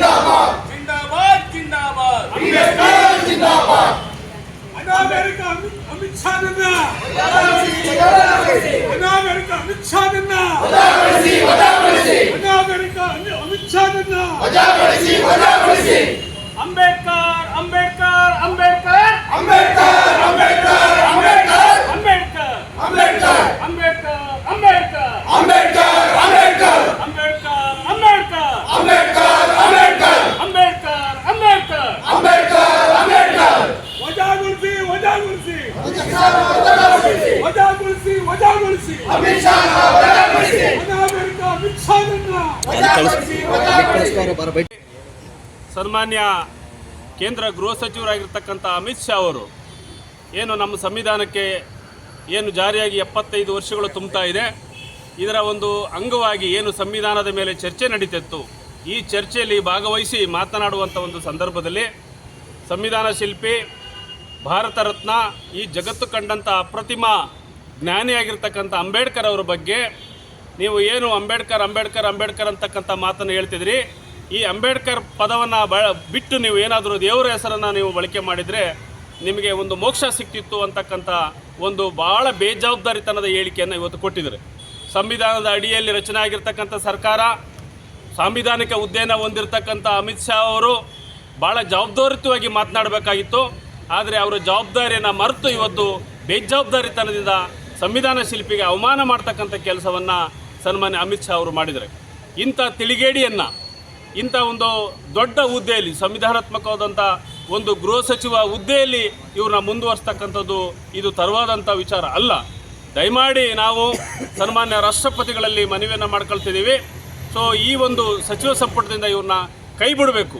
ஜிந்தாபாத் ஜிந்தாபாத் ஜிந்தாபாத் அம்பேத்கர் ஜிந்தாபாத் அமெரிக்கா அமித் ஷா நன்னா அமெரிக்கா அமித் ஷா நன்னா அமெரிக்கா அமித் ஷா நன்னா அம்பேத்கர் அம்பேத்கர் ಅಮಿತ್ ಶಾ ಸನ್ಮಾನ್ಯ ಕೇಂದ್ರ ಗೃಹ ಸಚಿವರಾಗಿರ್ತಕ್ಕಂಥ ಅಮಿತ್ ಶಾ ಅವರು, ಏನು ನಮ್ಮ ಸಂವಿಧಾನಕ್ಕೆ ಏನು ಜಾರಿಯಾಗಿ ಎಪ್ಪತ್ತೈದು ವರ್ಷಗಳು ತುಂಬ್ತಾ ಇದೆ, ಇದರ ಒಂದು ಅಂಗವಾಗಿ ಏನು ಸಂವಿಧಾನದ ಮೇಲೆ ಚರ್ಚೆ ನಡೀತಿತ್ತು, ಈ ಚರ್ಚೆಯಲ್ಲಿ ಭಾಗವಹಿಸಿ ಮಾತನಾಡುವಂಥ ಒಂದು ಸಂದರ್ಭದಲ್ಲಿ ಸಂವಿಧಾನ ಶಿಲ್ಪಿ ಭಾರತ ರತ್ನ ಈ ಜಗತ್ತು ಕಂಡಂಥ ಅಪ್ರತಿಮ ಜ್ಞಾನಿಯಾಗಿರ್ತಕ್ಕಂಥ ಅಂಬೇಡ್ಕರ್ ಅವರ ಬಗ್ಗೆ ನೀವು ಏನು ಅಂಬೇಡ್ಕರ್ ಅಂಬೇಡ್ಕರ್ ಅಂಬೇಡ್ಕರ್ ಅಂತಕ್ಕಂಥ ಮಾತನ್ನು ಹೇಳ್ತಿದ್ರಿ. ಈ ಅಂಬೇಡ್ಕರ್ ಪದವನ್ನು ಬಳ, ಬಿಟ್ಟು ನೀವು ಏನಾದರೂ ದೇವರ ಹೆಸರನ್ನು ನೀವು ಬಳಕೆ ಮಾಡಿದರೆ ನಿಮಗೆ ಒಂದು ಮೋಕ್ಷ ಸಿಕ್ತಿತ್ತು ಅಂತಕ್ಕಂಥ ಒಂದು ಭಾಳ ಬೇಜವಾಬ್ದಾರಿತನದ ಹೇಳಿಕೆಯನ್ನು ಇವತ್ತು ಕೊಟ್ಟಿದ್ದಾರೆ ಸಂವಿಧಾನದ ಅಡಿಯಲ್ಲಿ ರಚನೆ ಆಗಿರ್ತಕ್ಕಂಥ ಸರ್ಕಾರ, ಸಾಂವಿಧಾನಿಕ ಹುದ್ದೆಯನ್ನು ಹೊಂದಿರತಕ್ಕಂಥ ಅಮಿತ್ ಶಾ ಅವರು ಭಾಳ ಜವಾಬ್ದಾರಿತವಾಗಿ ಮಾತನಾಡಬೇಕಾಗಿತ್ತು. ಆದರೆ ಅವರ ಜವಾಬ್ದಾರಿಯನ್ನು ಮರೆತು ಇವತ್ತು ಬೇಜವಾಬ್ದಾರಿತನದಿಂದ ಸಂವಿಧಾನ ಶಿಲ್ಪಿಗೆ ಅವಮಾನ ಮಾಡ್ತಕ್ಕಂಥ ಕೆಲಸವನ್ನು ಸನ್ಮಾನ್ಯ ಅಮಿತ್ ಶಾ ಅವರು ಮಾಡಿದ್ದಾರೆ. ಇಂಥ ತಿಳಿಗೇಡಿಯನ್ನು, ಇಂಥ ಒಂದು ದೊಡ್ಡ ಹುದ್ದೆಯಲ್ಲಿ, ಸಂವಿಧಾನಾತ್ಮಕವಾದಂಥ ಒಂದು ಗೃಹ ಸಚಿವ ಹುದ್ದೆಯಲ್ಲಿ ಇವ್ರನ್ನ ಮುಂದುವರಿಸ್ತಕ್ಕಂಥದ್ದು ಇದು ತರವಾದಂಥ ವಿಚಾರ ಅಲ್ಲ. ದಯಮಾಡಿ ನಾವು ಸನ್ಮಾನ್ಯ ರಾಷ್ಟ್ರಪತಿಗಳಲ್ಲಿ ಮನವಿಯನ್ನು ಮಾಡ್ಕೊಳ್ತಿದ್ದೀವಿ. ಸೊ ಈ ಒಂದು ಸಚಿವ ಸಂಪುಟದಿಂದ ಇವ್ರನ್ನ ಕೈ ಬಿಡಬೇಕು.